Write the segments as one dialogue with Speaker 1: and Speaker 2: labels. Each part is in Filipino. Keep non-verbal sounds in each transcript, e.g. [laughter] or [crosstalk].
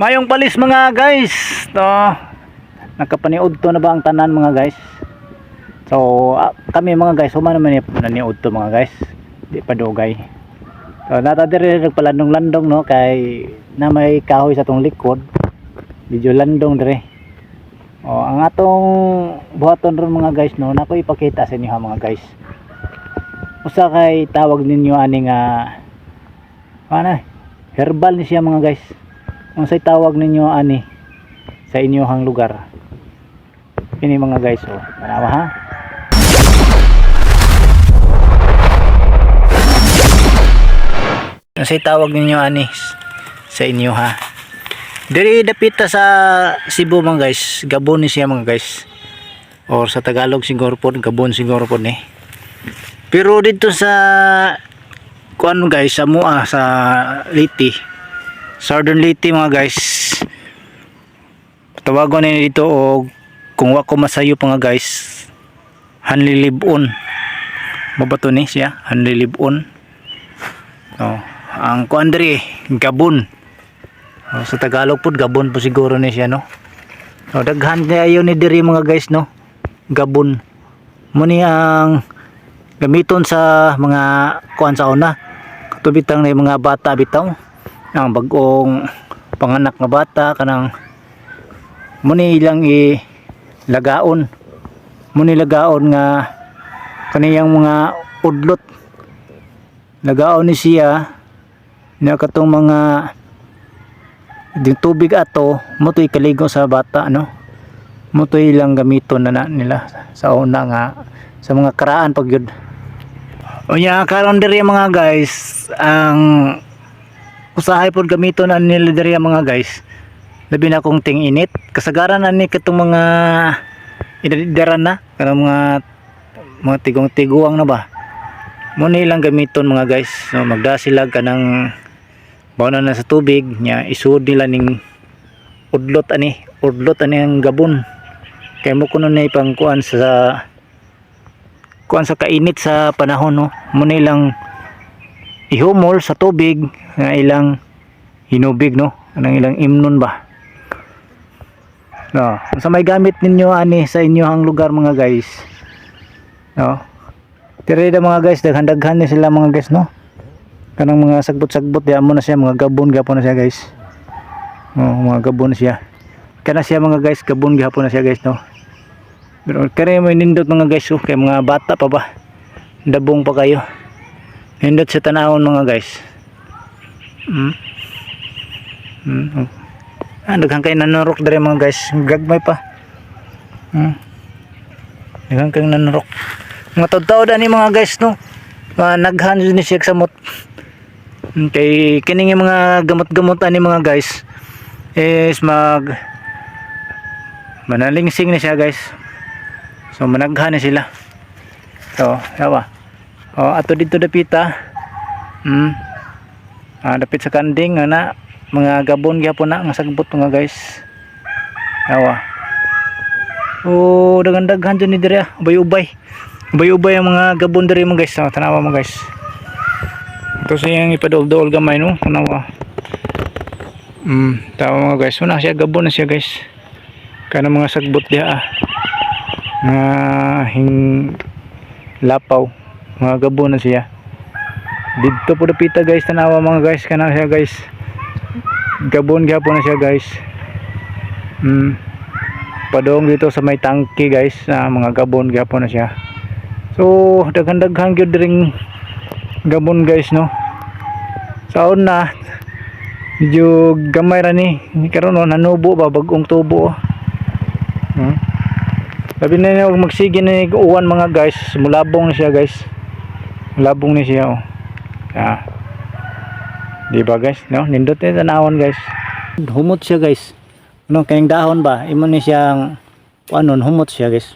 Speaker 1: Mayong palis mga guys. To. Nakapaniud to na ba ang tanan mga guys? So, ah, kami mga guys, humana man ni naniud to mga guys. Di pa dugay. So, nata diri nagpalandong-landong no kay na may kahoy sa tong likod. Medyo landong dire. O, ang atong buhaton ron mga guys no, nako ipakita sa inyo ha mga guys. Usa kay tawag ninyo ani nga ano, herbal ni siya mga guys. Ang say tawag ninyo ani sa inyohang lugar. Ini mga guys oh. Tanawa ha. Ang say tawag ninyo ani sa inyo ha. Diri dapita sa Cebu mga guys. Gabon siya mga guys. Or sa Tagalog siguro po, Gabon siguro po ni. Pero dito sa kuan guys, sa Mua, sa Liti. Southern Liti mga guys. Tawagon na dito o kung wako masayo pa nga guys. Hanlilibon. Mabato ni siya, Hanlilibon. Oh, ang kuan diri, Gabon. Oh, sa Tagalog po, Gabon po siguro ni siya no. Oh, daghan kayo ni diri mga guys no. Gabon. Muni ang gamiton sa mga kuan sa una. Katubitang na mga bata bitaw. Ang bagong panganak nga bata kanang muni ilang i lagaon. Muni lagaon nga kaniyang mga udlot. Lagaon ni siya na katong mga yung tubig ato mutoy kaligo sa bata no mutoy ilang gamiton na, na nila sa una nga sa mga karaan pag yun karon diri mga guys ang usahay pod gamiton na nila diri mga guys. Labi na kong ting init. Kasagaran na ni katong mga idadidaran na. Kanang mga mga tigong tiguang na ba? Mo nilang gamiton mga guys. So magdasilag ka ng Bauna na sa tubig. Nya isud nila ning udlot ani. Udlot ani ang gabon. Kay mo kuno na ipang kuan sa kuan sa kainit sa panahon no? Mo nilang ihumol sa tubig nga ilang hinubig no? Anang ilang imnon ba? No. Sa may gamit ninyo ani sa inyohang lugar mga guys. No? Tirida mga guys daghan-daghan ni sila mga guys no? Kanang mga sagbot-sagbot ya mo na siya mga gabon gapon na siya guys. Oh, mga gabon na siya. Kana siya mga guys gabon gapon na siya guys no? Pero kare mo nindot mga guys oh, kay mga bata pa ba? Dabong pa kayo nindot sa tanawon mga guys. Hmm? Hmm oh. ah, daghang kay nanurok dere mga guys. Gagmay pa. Hmm? Daghang kay nanurok mga tawd ani mga guys no? Mga naghan ni siya sa mot. Kay kining mga gamot-gamot ani mga guys is mag manalingsing na siya guys. So managhan na sila. So yawa oh ato dito dapita. Hmm. Ah, dapit sa kanding nga na mga gabon gyapon na nga sagbot mga guys. Yawa oh dagan-daghan dyan ni dire ah. ubay-ubay. Ubay-ubay ang mga gabon dire mga guys. Oh, tanawa mga guys. Ito siyang ipadol-dol gamay no? Tanawa. Mm tawa mga guys. Una siya gabon na siya guys. Kana mga sagbot diha ah. Nga hing lapaw mga gabon na siya. Dito po dapita guys. Tanawa mga guys. Kana siya guys. Gabon gyapon na siya guys. Mm padong dito sa may tangke guys ah, mga gabon gyapon na siya. So daghan-daghan gyud ring gabon guys no? Sa una medyo gamay ra ni. Karon no? Nanubo ba? Bagong tubo oh. hmm? sabi na niya huwag magsige na uwan mga guys. Mulabong na siya guys mulabong na siya oh. ah. di ba guys? No? Nindot na tanawon guys. Humot siya guys. Ano kayang dahon ba? Imo ni siyang ano humot siya guys.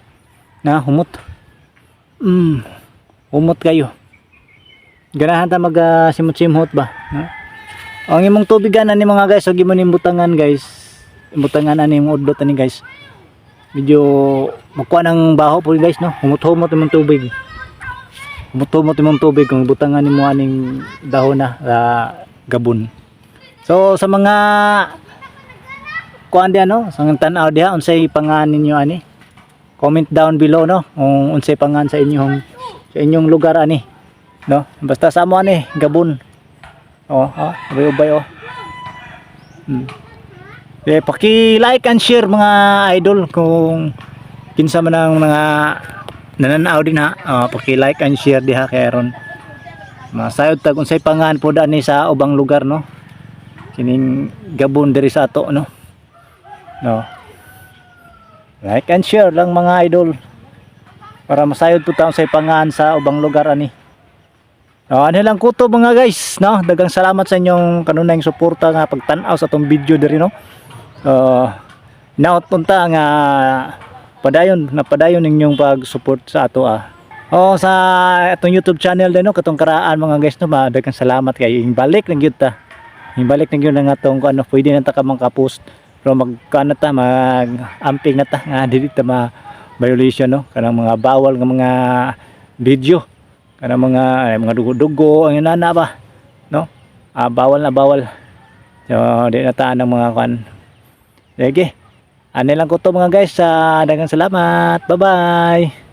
Speaker 1: Na humot. Mm humot kayo. Ganahan ta mag uh, simot-simot ba? No? ang imong tubigan ani mga guys og imong butangan guys. Butangan ani imong udlot ani guys. Medyo makuha ng baho po guys no? Humot-humot imong tubig humot-humot imong tubig kung butangan nimo aning dahon na uh, gabon so sa mga kuan diha no, sang tan-aw diha unsay pangan ninyo ani. Comment down below no, kung unsay pangan sa inyong sa inyong lugar ani. No, basta sa mo ani, gabon. Oh, ha, ubay-ubay oh. Hmm. Eh, paki-like and share mga idol kung kinsa man ang mga nananaw din ha. Oh, paki-like and share diha kay ron. Masayod tag unsay pangan po ni sa ubang lugar no. Kining gabon diri sa ato no. No. Like and share lang mga idol para masayod po taon sa pangan sa ubang lugar ani. No, ano lang kuto mga guys, no? Dagang salamat sa inyong kanunayng suporta nga pagtan-aw sa tong video diri no. Uh, naot punta nga padayon napadayon ninyong pag-support sa ato ah. Oh, sa atong YouTube channel din no katong karaan mga guys no, dagang salamat kay balik lang gyud ta. Ibalik na gyud nga atong ano pwede na ta ka post pero magkano ta mag amping na ta nga [laughs] dili ta ma violation no. Kanang mga bawal nga mga video. Kanang mga ay, mga dugo-dugo ang inana ba no. Ah, bawal na bawal. So di na ta ng mga kan sige ano lang ko to mga guys. Sa dagang salamat. Bye bye